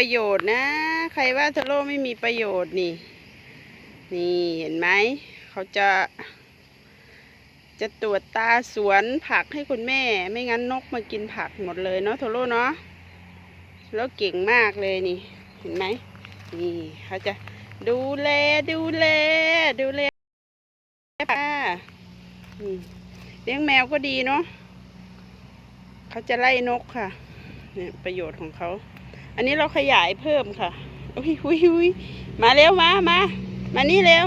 ประโยชน์นะ ใครว่าทาโรไม่มีประโยชน์นี่ นี่เห็นไหม เขาจะ จะตรวจตาสวนผักให้คุณแม่ ไม่งั้นนกมากินผักหมดเลยเนาะโทโรเนาะแล้วเก่งมากเลยนี่ เห็นไหม นี่เขาจะดูแลดูแลดูแลค่ะเลี้ยงแมวก็ดีเนาะเขาจะไล่นกค่ะเนี่ยประโยชน์ของเขา อันนี้เราขยายเพิ่มค่ะอุ้ยอุ้ยอุ้ยมาเร็วมามามานี่เร็ว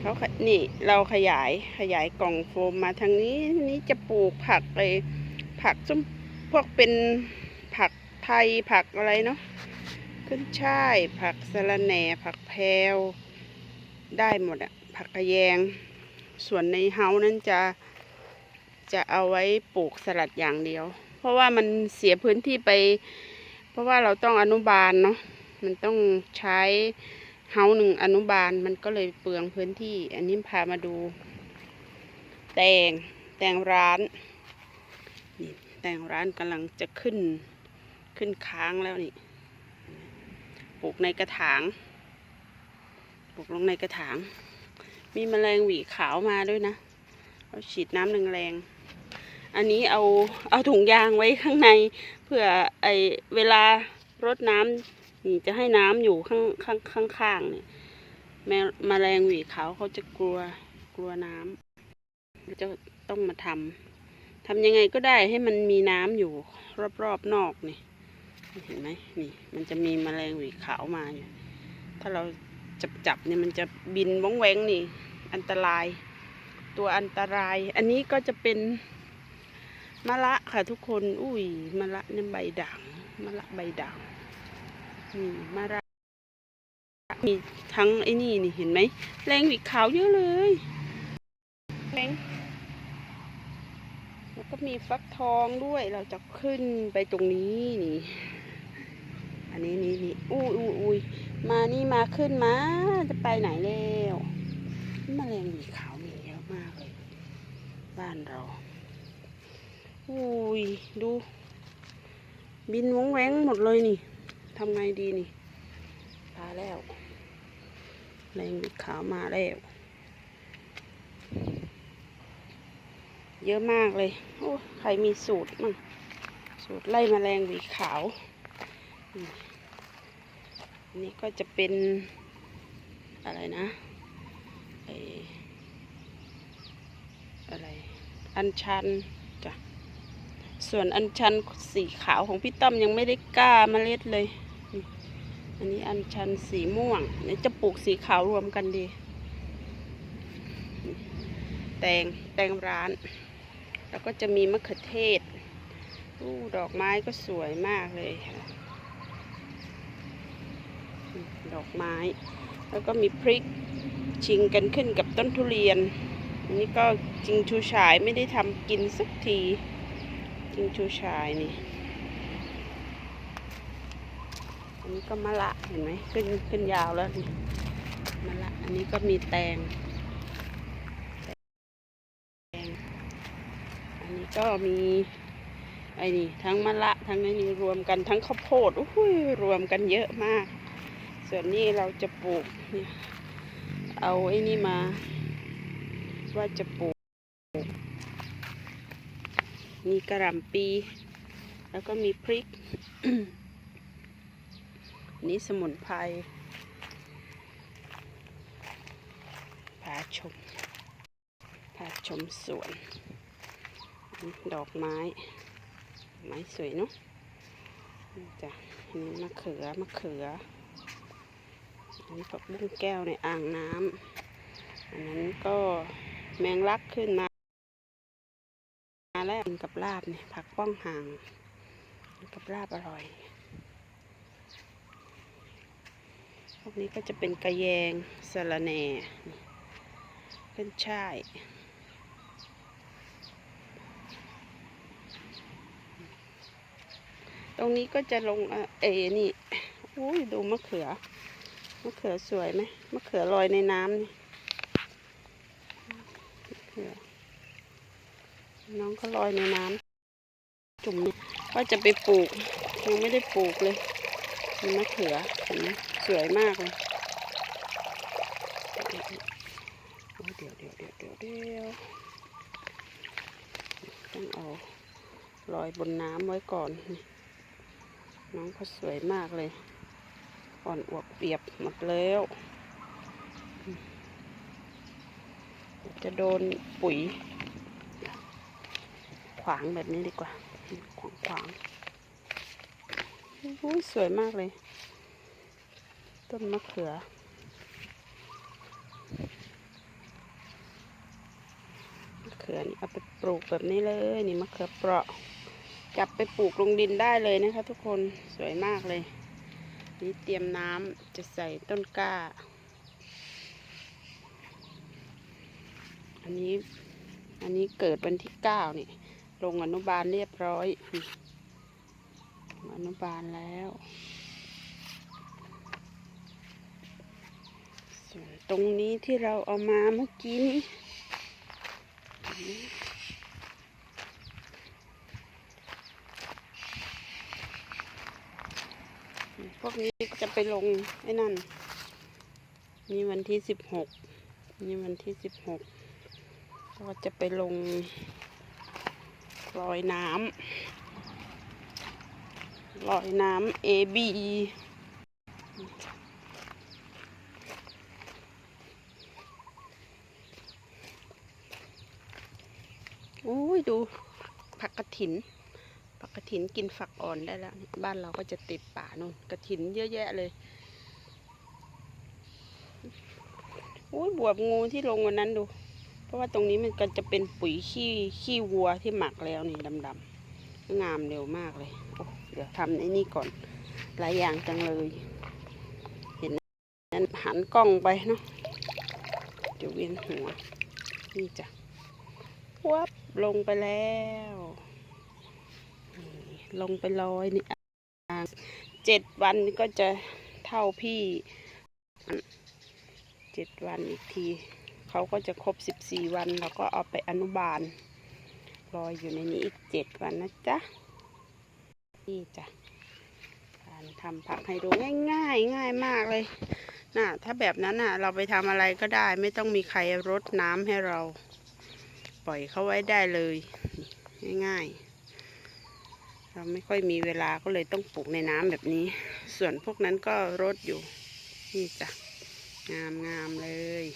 เขานี่เราขยายขยายกล่องโฟมมาทางนี้นี่จะปลูกผักไปผักส้มพวกเป็นผักไทยผักอะไรเนาะขึ้นช่ายผักสะระแหน่ผักแพรวได้หมดอะผักกระแยง ส่วนในเฮานั้นจะจะเอาไว้ปลูกสลัดอย่างเดียว เพราะว่ามันเสียพื้นที่ไป เพราะว่าเราต้องอนุบาลเนาะมันต้องใช้เฮาหนึ่งอนุบาลมันก็เลยเปลืองพื้นที่ อันนี้พามาดู แตงแตงร้านนี่แตงร้านกำลังจะขึ้นขึ้นค้างแล้วนี่ปลูกในกระถางปลูกลงในกระถาง มีแมลงหวีขาวมาด้วยนะเราฉีดน้ำแรงๆ อันนี้เอาเอาถุงยางไว้ข้างในเพื่อไอเวลารดน้ำนี่จะให้น้ำอยู่ข้างข้างข้างข้างเนี่ยแมแมลงหวีขาวเขาจะกลัวกลัวน้ำจะต้องมาทำทำยังไงก็ได้ให้มันมีน้ำอยู่รอบๆนอกนี่เห็นไหมนี่ มันจะมีแมลงหวีขาวมาอยู่ถ้าเราจับจับเนี่ยมันจะบินว่องแวงนี่ อันตราย ตัวอันตราย อันนี้ก็จะเป็น มะละค่ะทุกคน อุ้ยมะละเนี่ยใบด่างมะละใบด่างนี่มาระมีทั้งไอ้นี่นี่เห็นไหมแรงหวิกขาวเยอะเลยแรงแล้วก็มีฟักทองด้วยเราจะขึ้นไปตรงนี้นี่ อันนี้นี่นี่อุ้ยอุ้ยอุ้ยมานี่มาขึ้นมาจะไปไหนแล้วมแมลงหวีขาวมีเยอะมากเลย บ้านเรา อุ้ยดู บินวงแหวงหมดเลยนี่ทำไงดีนี่ตายแล้ว แรงบิดขาวมาแล้ว เยอะมากเลย โอ้ใครมีสูตรมั่งสูตรไล่มแมลงหวีขาวอืมอันนี้ก็จะเป็นอะไรนะไออะไร อัญชันจ้ะ ส่วนอัญชันสีขาวของพี่ต้อมยังไม่ได้กล้าเมล็ดเลย อันนี้อัญชันสีม่วงเนี่ยจะปลูกสีขาวรวมกันดี แตงแตงร้าน แล้วก็จะมีมะเขือเทศอู้ดอกไม้ก็สวยมากเลยค่ะดอกไม้ แล้วก็มีพริกชิงกันขึ้นกับต้นทุเรียน อันนี้ก็จริงชูฉายไม่ได้ทำกินสักที จิงชูชายนี่ อันนี้ก็มะละเห็นไหมขึ้นขึ้นยาวแล้วนี่มะละ อันนี้ก็มีแตงแตงอันนี้ก็มีไอ้นี่ทั้งมะละทั้งไอ้นี่รวมกันทั้งข้าวโพดอุ้ยรวมกันเยอะมาก ส่วนนี้เราจะปลูกเนี่ยเอาไอ้นี่มาว่าจะปลูก มีกระหล่ำปี แล้วก็มีพริก นี่สมุนไพรพาชมพาชมสวน ดอกไม้ ไม้สวยเนาะจ้ะอันนี้มะเขือ มะเขือ อันนี้ผักบุ้งแก้วในอ่างน้ำอันนั้นก็แมงลักขึ้นมา แล้วกินกับลาบเนี่ยผักป้องห่างกับลาบอร่อย พวกนี้ก็จะเป็นกระแยงสะระแหน่เป็นช่ายตรงนี้ก็จะลงเอ่อเอนี่อุ้ยดูมะเขือ มะเขือสวยไหมมะเขือลอยในน้ำนี่มะเขือ น้องเขาลอยในน้ำจุ่มเนี่ยว่าจะไปปลูก ยังไม่ได้ปลูกเลยมีมะเขือเห็นไหมสวยมากเลยเดี๋ยวเดี๋ยวเดี๋ยวเดี๋ยวเดี๋ยวต้องเอาลอยบนน้ำไว้ก่อน น้องเขาสวยมากเลย อ่อนอวบเปียบหมดแล้วจะโดนปุ๋ย ขวางแบบนี้ดีกว่า ขวางขวางๆอุ้ยสวยมากเลย ต้นมะเขือ มะเขือนี่เอาไปปลูกแบบนี้เลยนี่มะเขือเปราะจับไปปลูกลงดินได้เลยนะคะ ทุกคนสวยมากเลย นี่เตรียมน้ำจะใส่ต้นกล้า อันนี้อันนี้เกิดวันที่เก้านี่ ลงอนุบาลเรียบร้อย อนุบาลแล้ว ส่วนตรงนี้ที่เราเอามาเมื่อกี้นี้พวกนี้จะไปลงไอ้นั่น นี่วันที่สิบหกนี่วันที่สิบหกก็จะไปลง ลอยน้ำลอยน้ำ A B โอ้ยดูผักกระถินผักกระถินกินฝักอ่อนได้แล้ว บ้านเราก็จะติดป่านู่นกระถินเยอะแยะเลยโอ้ยบวบงูที่ลงวันนั้นดู ราะว่าตรงนี้มันก็จะเป็นปุ๋ยขี้ขี้วัวที่หมักแล้วนี่ดำๆงามเร็วมากเลยเดี๋ยวทำไอ้นี่ก่อนหลายอย่างจังเลย เห็นนั้นหันกล้องไปเนาะเดี๋ยวเวียนหัว นี่จ้ะวับลงไปแล้วลงไปลอยนี่อ่างเจ็ดวันก็จะเท่าพี่เจ็ดวันอีกที เขาก็จะครบสิบสี่วันเราก็เอาไปอนุบาลรออยู่ในนี้อีกเจ็ดวันนะจ๊ะนี่จ้ะการทำผักให้ดูง่ายๆ ง่ายมากเลยน่ะถ้าแบบนั้นน่ะ เราไปทำอะไรก็ได้ ไม่ต้องมีใครรดน้ำให้เรา ปล่อยเขาไว้ได้เลย ง่ายๆ เราไม่ค่อยมีเวลาก็เลยต้องปลูกในน้ำแบบนี้ ส่วนพวกนั้นก็รดอยู่ นี่จ้ะ งามๆเลย